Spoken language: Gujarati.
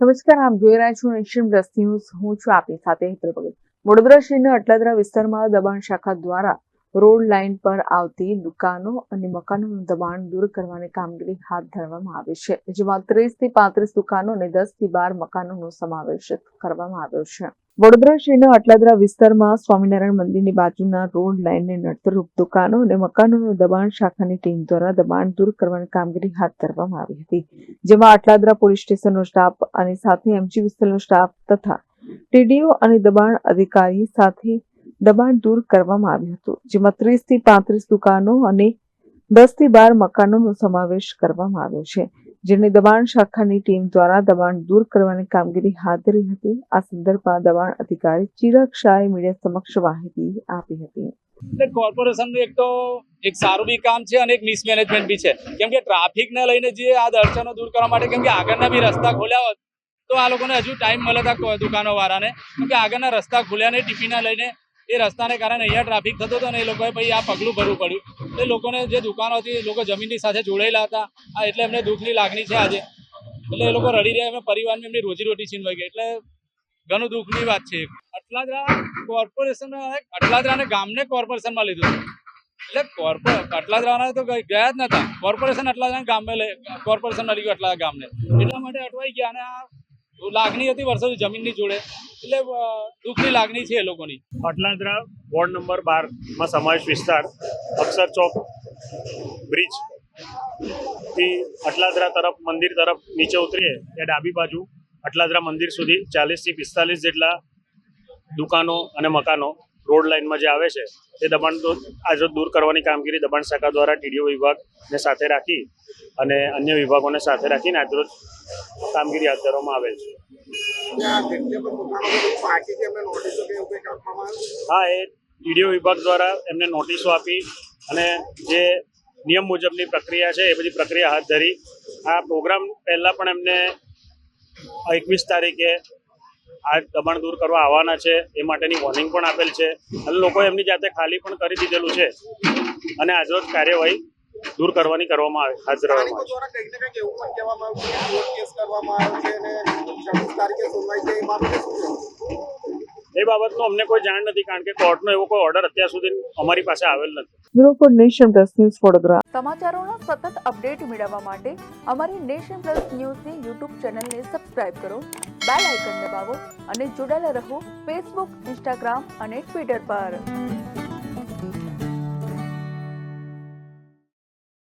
નમસ્કાર, આપ જોઈ રહ્યા છો નેશન પ્લસ ન્યૂઝ હું છું આપની સાથે હેતલ ભગત. વડોદરા શહેરના અટલાદરા વિસ્તારમાં દબાણ શાખા દ્વારા રોડ લાઇન પર આવતી દુકાનો અને મકાનોનું દબાણ દૂર કરવાની કામગીરી હાથ ધરવામાં આવી છે, જેમાં ત્રીસથી પાંત્રીસ દુકાનો અને દસથી બાર મકાનોનો સમાવેશ કરવામાં આવ્યો છે. વડોદરા શહેરના અટલાદરા વિસ્તારમાં સ્વામિનારાયણ મંદિરની બાજુના રોડ લાઇનને નડતરરૂપ દુકાનો અને મકાનોનું દબાણ શાખાની ટીમ દ્વારા દબાણ દૂર કરવાની કામગીરી હાથ ધરવામાં આવી હતી. જેમાં અટલાદરા પોલીસ સ્ટેશનનો સ્ટાફ અને સાથે એમજી વિસ્તારનો સ્ટાફ તથા ટીડીઓ અને દબાણ અધિકારી સાથે દબાણ દૂર કરવામાં આવ્યું હતું, જેમાં ત્રીસથી પાંત્રીસ દુકાનો અને દસથી બાર મકાનોનો સમાવેશ કરવામાં આવ્યો છે. જેની દબાણ શાખાની ટીમ દ્વારા દબાણ દૂર કરવાની કામગીરી હાથ ધરી હતી, આ સંદર્ભમાં દબાણ અધિકારી ચિરાગ શાહે મીડિયા સમક્ષ માહિતી આપી હતી. એટલે કોર્પોરેશનનું એક તો એક સારું બી કામ છે અને એક મિસમેનેજમેન્ટ બી છે. કેમ કે ટ્રાફિકને લઈને જે આ દર્શનો દૂર કરવા માટે, કેમ કે આગળના બી રસ્તા ખોલ્યા હોત, તો આ લોકોને હજુ ટાઈમ મળે હતા દુકાનો વાળાને કેમ કે આગળના રસ્તા ખુલ્યા નહીં ટીપીના લઈને એ રસ્તાને કારણે અહીંયા ટ્રાફિક થતો હતો ને એ લોકોએ પછી આ પગલું ભરવું પડ્યું. એ લોકોને જે દુકાનો હતી, એ લોકો જમીનની સાથે જોડાયેલા હતા. આ એટલે એમને દુઃખની લાગણી છે આજે. એટલે એ લોકો રડી રહ્યા, એમના પરિવારની એમની રોજીરોટી છીનવાઈ ગઈ. એટલે ઘણું દુઃખની વાત છે. અટલાદરા કોર્પોરેશન અટલાદરાને ગામને કોર્પોરેશનમાં લીધું એટલે કોર્પો અટલાદરાના તો ગયા જ નતા. કોર્પોરેશન અટલાદરા ગામે લે કોર્પોરેશન લીધું અટલા ગામને. એટલા માટે અટવાઈ ગયા અને આ લાગણી હતી વર્ષોથી જમીનની જોડે. એટલે દુઃખની લાગણી છે એ લોકોની. અટલાદરા વોર્ડ નંબર બારમાં સમાવેશ વિસ્તાર, અક્ષર ચોક, બ્રિજ. થી અટલાદરા તરફ, મંદિર તરફ નીચે ઉતરીએ, ત્યાં ડાબી બાજુ અટલાદરા મંદિર સુધી ચાલીસથી પિસ્તાલીસ જેટલા દુકાનો અને મકાનો રોડ લાઇનમાં જે આવે છે તે દબાણ આજે દૂર કરવાની કામગીરી દબાણ શાખા દ્વારા ટીડીઓ વિભાગને સાથે રાખી અને અન્ય વિભાગોને સાથે રાખીને આજરોજ કામગીરી હાથ ધરવામાં આવેલ છે. હા, એ ટીડીઓ વિભાગ દ્વારા એમને નોટિસો આપી અને જે નિયમ મુજબની પ્રક્રિયા છે, એ બધી પ્રક્રિયા હાથ ધરી. આ પ્રોગ્રામ પહેલાં પણ એમને એકવીસ તારીખે આ દબાણ દૂર કરવા આવવાના છે, એ માટેની વોર્નિંગ પણ આપેલ છે. અને લોકો એમની જાતે ખાલી પણ કરી દીધેલું છે. અને આજરોજ કાર્યવાહી દૂર કરવાની કરવામાં આવે હાજર કરવામાં આવે બાબતનો અમને કોઈ જાણ નથી કારણ કે કોર્ટનો એવો કોઈ ઓર્ડર અત્યાર સુધી અમારી પાસે આવેલ નથી. Bureau for nation plus news photograph સમાચારોનો સતત અપડેટ મેળવવા માટે અમારી નેશન પ્લસ ન્યૂઝની યુટ્યુબ ચેનલને સબસ્ક્રાઇબ કરો બેલ આઇકન દબાવો અને જોડાયેલા રહો ફેસબુક ઇન્સ્ટાગ્રામ અને ટ્વિટર પર.